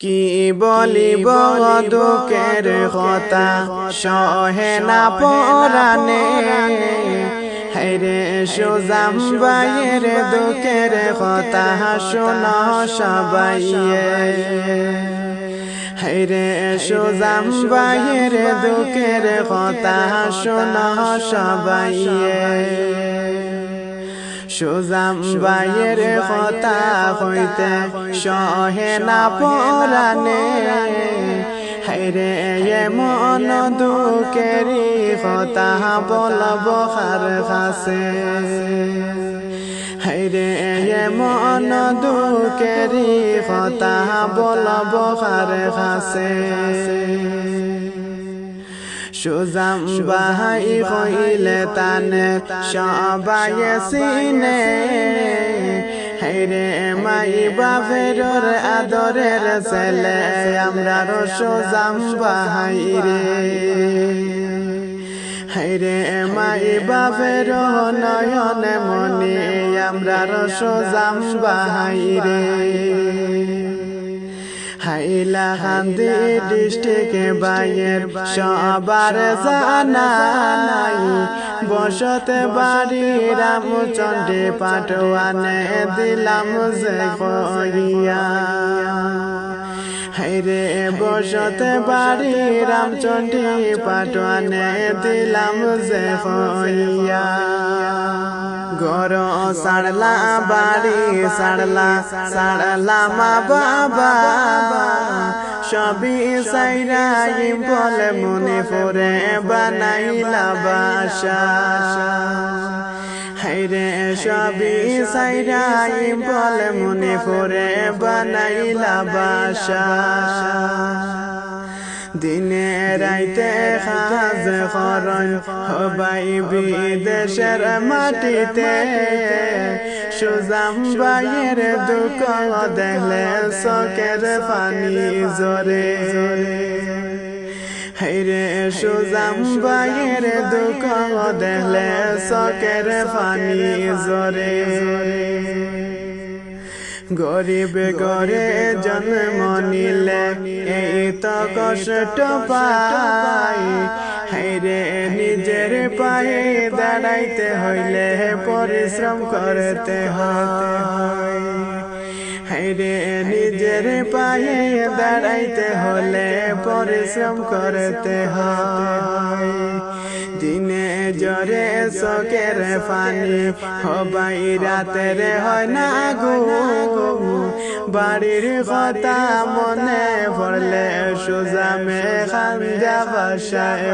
কি বলিব দুঃখের কথা? সহে না পরানে হেরে সুজাম বাইয়ের দুঃখের কথা শোন সবাইয়ে। হেরে সুজাম বাইয়ের দুঃখের কথা শোন সবাইয়ে। সুজাম বাইয়ের কথা হইতে সহে না পরানে হেরে মন দুঃখেরি কথা বলব হার খাসে হেরে মন দুঃখেরি কথা বলব হার খাসে সুজাম বাহাই হইলে তানে সবাই সিনে। হেরে মাই বাপের আদরের ছেলে আমরা সুজাম বাহাই রে। হেরে মাই বাপের নয়ন মনি আমরা সুজাম বাহাই রে। হাইলাকান্দি ডিস্ট্রিক্ট বাইয়ের সবার জানাই। বসতে বাড়ি রামচন্ডী পাটওয়ানে দিলাম যে কইয়া। হাইরে বসতে বাড়ি রামচন্ডী পাটওয়ানে দিলাম যে কইয়া। গর সাড়লা বাড়ি সাড়লা সাড়লা মা বাবা। সবই সাইরাই বলে মনে পড়ে বানাইলা বাসা। হাইরে সবই সাইরাই বলে মনে পড়ে বানাইলা বাসা। দিনে রাইতে খাজ খরণ হবাই বিদেশের মাটিতে। সুজাম বাইয়ের দুঃখ দেখলে চকের পানি জরে হেরে সুজাম বাইয়ের দুঃখ দেখলে চকের পানি জরে গরিব গরে জন্ম নিলে এই তো কষ্ট পাই হাইরে নিজের পায়ে দাঁড়াইতে হইলে পরিশ্রম করতে হয়। হাইরে নিজের পায়ে দাঁড়াইতে হলে পরিশ্রম করতে হয়। দিনে জরে চকের পানি হবাই রাতের হয় না গো। বাড়ির কথা মনে পড়লে সুজামে খান্দা বাসায়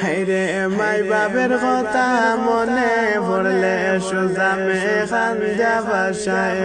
হাইরে মাই বাবের কথা মনে পড়লে সুজামে খান্দা বাসায়